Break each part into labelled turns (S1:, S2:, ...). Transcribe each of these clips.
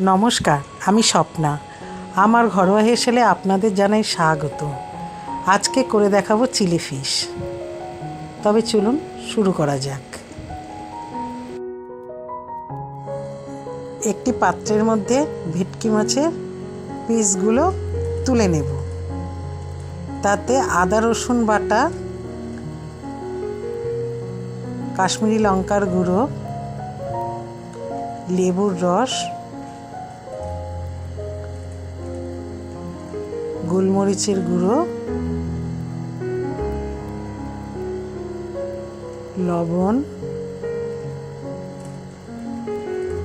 S1: নমস্কার, আমি স্বপ্না। আমার ঘরোয়া হেসেলে আপনাদের জানাই স্বাগত। আজকে করে দেখাবো চিলি ফিশ। তবে চলুন, শুরু করা যাক। একটি পাত্রের মধ্যে ভেটকি মাছের পিসগুলো তুলে নেব। তাতে আদা, রসুন বাটা, কাশ্মীরি লঙ্কার গুঁড়ো, লেবুর রস গোলমরিচের গুঁড়ো, লবণ,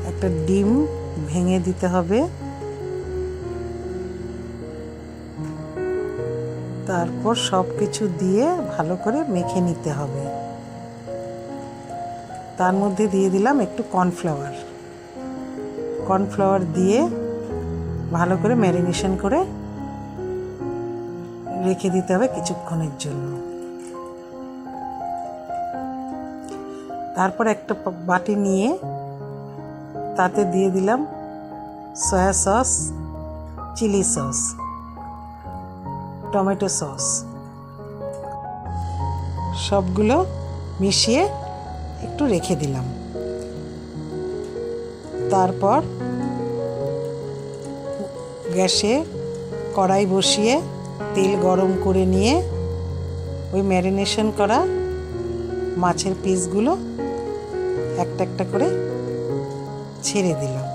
S1: একটা ডিম ভেঙে দিতে হবে। তারপর সব কিছু দিয়ে ভালো করে মেখে নিতে হবে। তার মধ্যে দিয়ে দিলাম একটু কর্নফ্লাওয়ার। কর্নফ্লাওয়ার দিয়ে ভালো করে ম্যারিনেশন করে রেখে দিতে হবে কিছুক্ষণের জন্য। তারপর একটা বাটি নিয়ে তাতে দিয়ে দিলাম soya sauce, chilli sauce, tomato sauce. সবগুলো মিশিয়ে একটু রেখে দিলাম। তারপর গ্যাসে কড়াই বসিয়ে তেল গরম করে নিয়ে ওই ম্যারিনেশন করা মাছের পিসগুলো একটা একটা করে ছেড়ে দিলাম।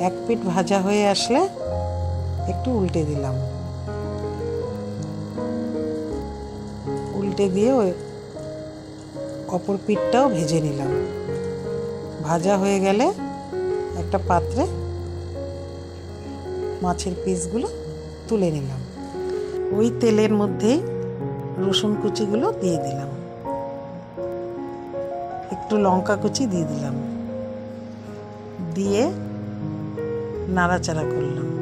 S1: এক পিঠ ভাজা হয়ে আসলে একটু উল্টে দিলাম। উল্টে দিয়ে ওই অপর পিঠটাও ভেজে নিলাম। ভাজা হয়ে গেলে একটা পাত্রে মাছের পিসগুলো তুলে নিলাম। ওই তেলের মধ্যেই রসুন কুচিগুলো দিয়ে দিলাম। একটু লঙ্কা কুচি দিয়ে দিলাম। দিয়ে নাড়াচাড়া করলাম।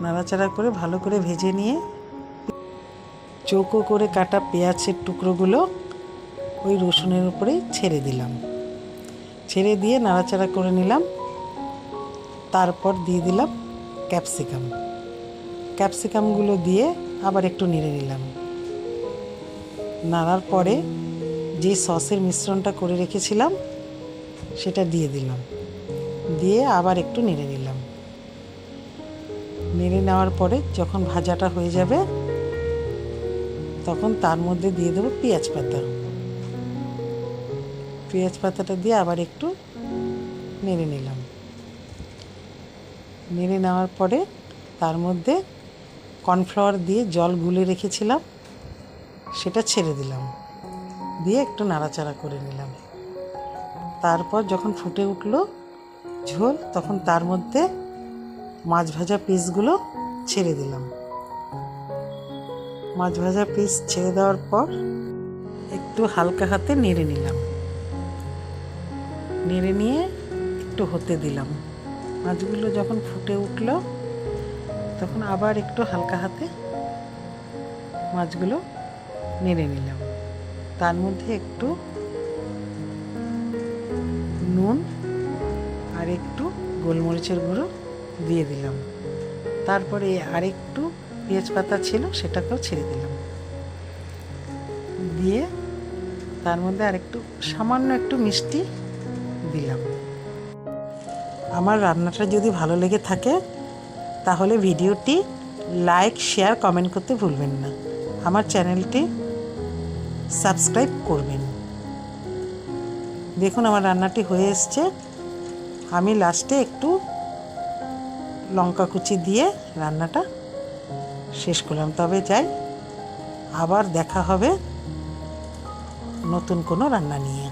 S1: নাড়াচাড়া করে ভালো করে ভেজে নিয়ে চৌকো করে কাটা পেঁয়াজের টুকরোগুলো ওই রসুনের উপরেই ছেড়ে দিলাম। ছেড়ে দিয়ে নাড়াচাড়া করে নিলাম। তারপর দিয়ে দিলাম ক্যাপসিকাম। ক্যাপসিকামগুলো দিয়ে আবার একটু নেড়ে নিলাম। নাড়ার পরে যে সসের মিশ্রণটা করে রেখেছিলাম, সেটা দিয়ে দিলাম। দিয়ে আবার একটু নেড়ে নিলাম। নেড়ে নেওয়ার পরে যখন ভাজাটা হয়ে যাবে, তখন তার মধ্যে দিয়ে দেবো পেঁয়াজ পাতা। পেঁয়াজ পাতাটা দিয়ে আবার একটু নেড়ে নিলাম। নেড়ে নেওয়ার পরে তার মধ্যে কর্নফ্লাওয়ার দিয়ে জল গুলে রেখেছিলাম, সেটা ছেড়ে দিলাম, দিয়ে একটু নাড়াচাড়া করে নিলাম। তারপর যখন ফুটে উঠল ঝোল, তখন তার মধ্যে মাছ ভাজা পিসগুলো ছেড়ে দিলাম। মাছ ভাজা পিস ছেড়ে দেওয়ার পর একটু হালকা হাতে নেড়ে নিলাম। নেড়ে নিয়ে একটু হতে দিলাম। মাছগুলো যখন ফুটে উঠল, তখন আবার একটু হালকা হাতে মাছগুলো নেড়ে নিলাম। তার মধ্যে একটু নুন আর একটু গোলমরিচের গুঁড়ো দিয়ে দিলাম। তারপরে আরেকটু পেঁয়াজ পাতা ছিল, সেটাকেও ছেড়ে দিলাম। দিয়ে তার মধ্যে আরেকটু সামান্য একটু মিষ্টি দিলাম। আমার রান্নাটা যদি ভালো লেগে থাকে, তাহলে ভিডিওটি লাইক, শেয়ার, কমেন্ট করতে ভুলবেন না। আমার চ্যানেলটি সাবস্ক্রাইব করবেন। দেখুন, আমার রান্নাটি হয়ে এসছে। আমি লাস্টে একটু লঙ্কা কুচি দিয়ে রান্নাটা শেষ করলাম। তবে যাই, আবার দেখা হবে নতুন কোনো রান্না নিয়ে।